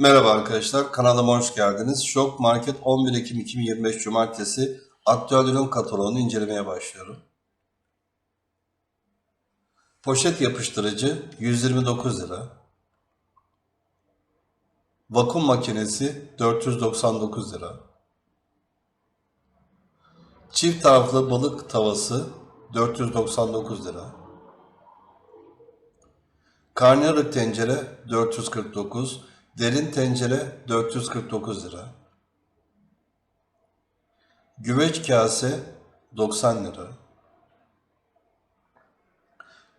Merhaba arkadaşlar, kanalıma hoş geldiniz. Şok Market 11 Ekim 2025 Cumartesi aktüel ürün kataloğunu incelemeye başlıyorum. Poşet yapıştırıcı 129 lira. Vakum makinesi 499 lira. Çift taraflı balık tavası 499 lira. Karnıyarık tencere 449, derin tencere 449 lira. Güveç kase 90 lira.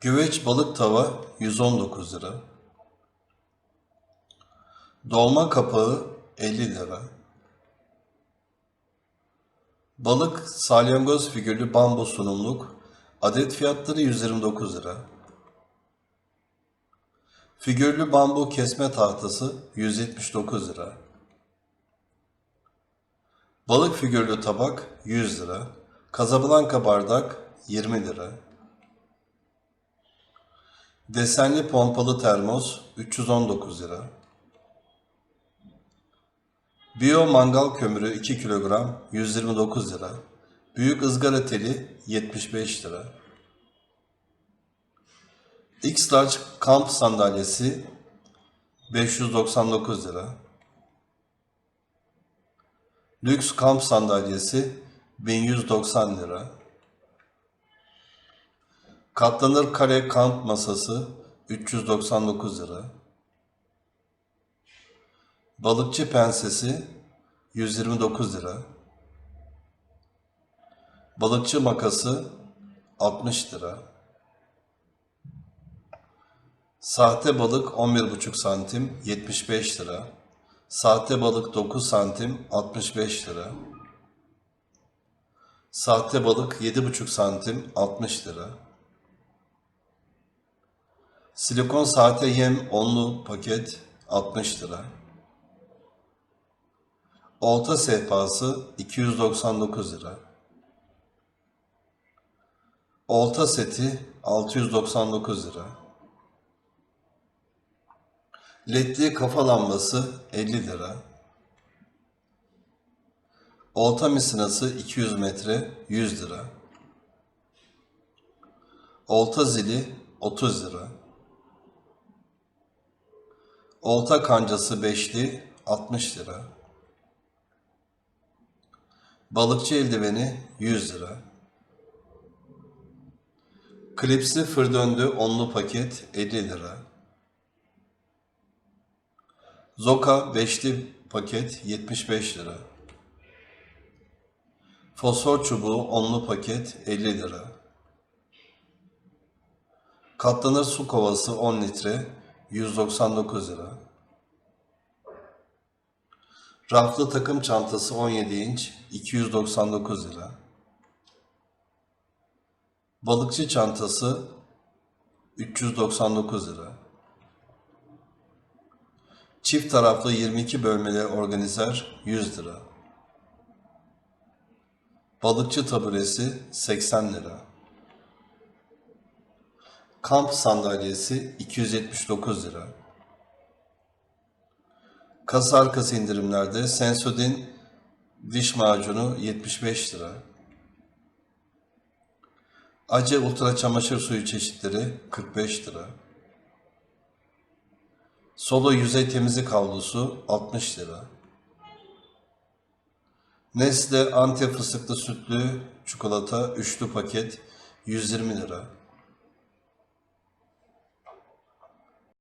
Güveç balık tava 119 lira. Dolma kapağı 50 lira. Balık salyangoz figürlü bambu sunumluk adet fiyatları 129 lira. Figürlü bambu kesme tahtası 179 lira. Balık figürlü tabak 100 lira. Casablanca bardak 20 lira. Desenli pompalı termos 319 lira. Biyo mangal kömürü 2 kilogram 129 lira. Büyük ızgara teli 75 lira. X-Large kamp sandalyesi 599 lira. Lüks kamp sandalyesi 1190 lira. Katlanır kare kamp masası 399 lira. Balıkçı pensesi 129 lira. Balıkçı makası 60 lira. Sahte balık 11,5 santim 75 lira. Sahte balık 9 santim 65 lira. Sahte balık 7,5 santim 60 lira. Silikon sahte yem onlu paket 60 lira. Olta sehpası 299 lira. Olta seti 699 lira. LED'li kafa lambası 50 lira. Olta misinası 200 metre 100 lira. Olta zili 30 lira. Olta kancası beşli 60 lira. Balıkçı eldiveni 100 lira. Klipsli fır döndü onlu paket 50 lira. Zoka beşli paket 75 lira. Fosfor çubuğu onlu paket 50 lira. Katlanır su kovası 10 litre 199 lira. Raflı takım çantası 17 inç 299 lira. Balıkçı çantası 399 lira. Çift taraflı 22 bölmeli organizer 100 lira. Balıkçı taburesi 80 lira. Kamp sandalyesi 279 lira. Kasa arkası indirimlerde Sensodyne diş macunu 75 lira. Acı ultra çamaşır suyu çeşitleri 45 lira. Solo yüzey temizlik havlusu 60 lira. Nestle anti fıstıklı sütlü çikolata üçlü paket 120 lira.